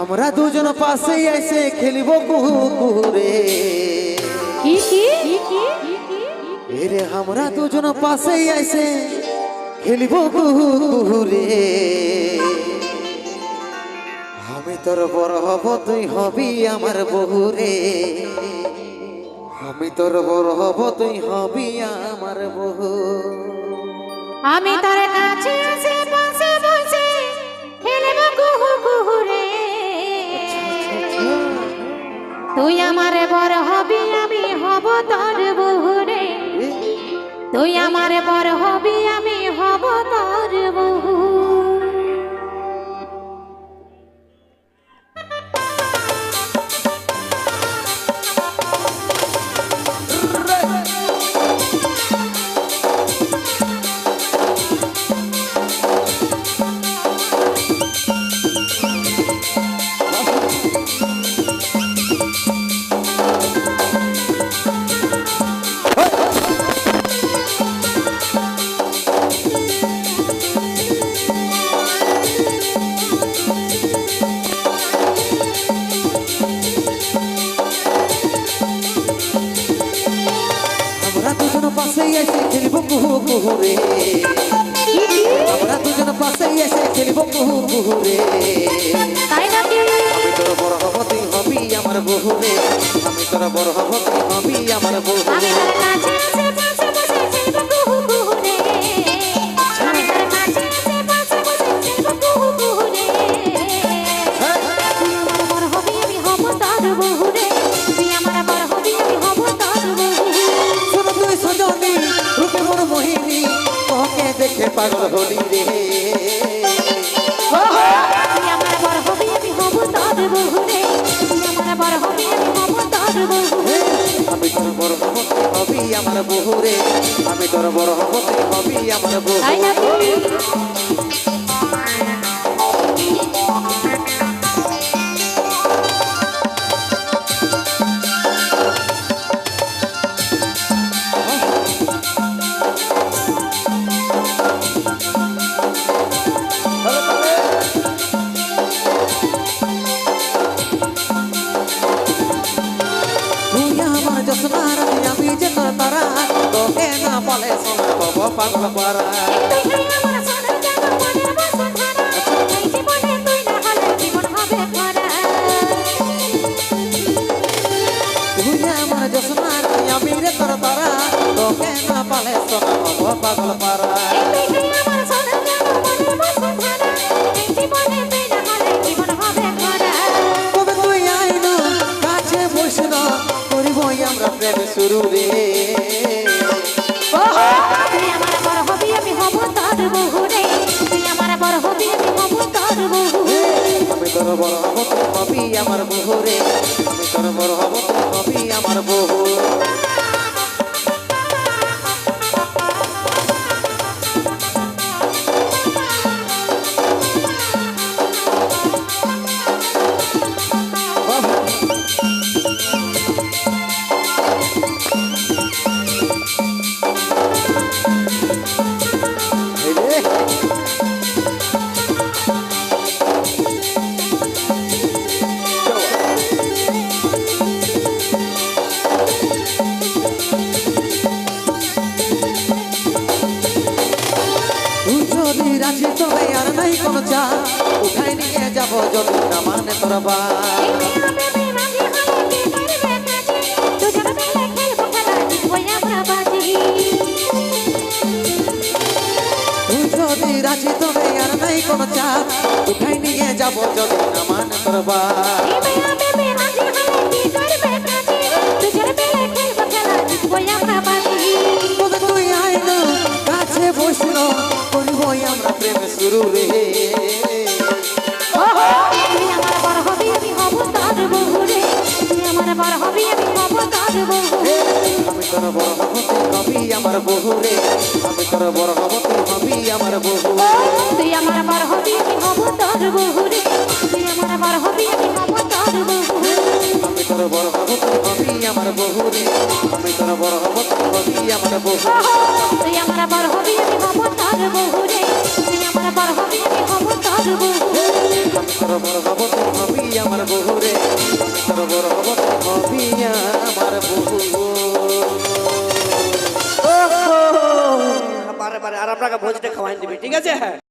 আমরা দুজন পাশে এসে খেলিব কুকুরে। কি কি? এরে আমরা দুজন পাশে এসে খেলিব কুকুরে। আমি তোর বড় হব তুই হবি আমার বহুরে আমি তোর বড় হব তুই হবি আমার বহু আমি তার কাছে তুই আমার বর হবি, আমি হব তোর বহুরে তুই আমার বর হবি, আমি হব তোর বহু এসে খেলিব কুহু কুহুরে আমরা দুজন পাশে এসে খেলিব কুহু কুহুরে তাই নাকি? আমি তোর বড় হব তুই হবি আমার বহুরে আমি তোর বড় হব তুই হবি আমার বহু কুহু কুহু রে আমি তার কুহু কুহু রে বড় হবি হব বহু রে তুই পাগল হলি রে আমি তোর বড় হবি আমি হব তোর বহু আমি তোর বড় হব তুই হবি আমার বহুরে আমি তোর বড় হবতে হবি আমার বহু যে তোর তোকে না বলে শোনা বাবা পাগল পারা আমি রে তোর তারা তোকে না পালে বাবা পাগল পারা প্রেম শুরু রে তুই আমার বড় হবি আমি হব তোর বহু রে তুই আমার বড় হবি আমি হব তোর বহু আমি তোর বড় হব তুই হবি আমার বহু রে আমি তোর বড় হব তুই হবি আমার বহু রাজি তবে আর নাই কোনো চা। উঠাই নিয়ে যাব যদি না মানে তোর বা। যদি রাজি তবে আর নাই কোনো চা, উঠাই নিয়ে যাব যদি না মানে তোর বা। শুরু রে। আমি তোর বড় হব তুই হবি আমার বহু রে। আমি তোর বড় হব তুই হবি আমার বহু তুই আমার বড় হবি আমি হব তোর বহু রে। তুই আমার বড় হবি আমি হব তোর বহু আমি তোর বড় হব হবি আমার বহু রে। আমি তোর বড় হব তুই আমার বহু তুই আমার বড় হবি আমি হব তোর বহু রে। তুই আমার বড় হবি আমি হব তোর তোর বহু তোর বড় হব তুই হবি আমার বহু রে। তোর বড় হব তুই হবি আমার বহু বারে বারে আর আপনাকে ভোজটা খাওয়াই দিবি ঠিক আছে?